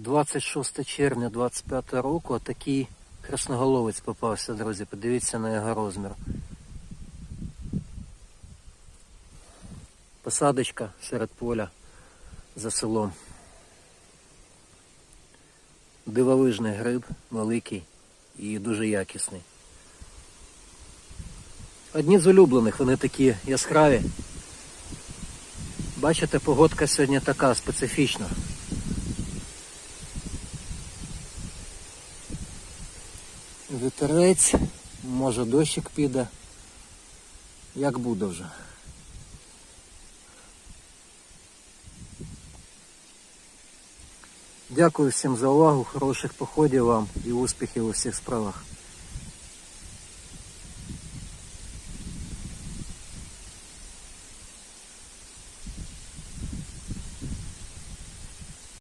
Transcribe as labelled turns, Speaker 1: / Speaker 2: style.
Speaker 1: 26 червня 25 року такий красноголовець попався, друзі. Подивіться на його розмір. Посадочка серед поля за селом. Дивовижний гриб, великий і дуже якісний. Одні з улюблених, вони такі яскраві. Бачите, погодка сьогодні така специфічна. Вітерець, може дощик піде. Як буде вже. Дякую всім за увагу, хороших походів вам і успіхів у всіх справах.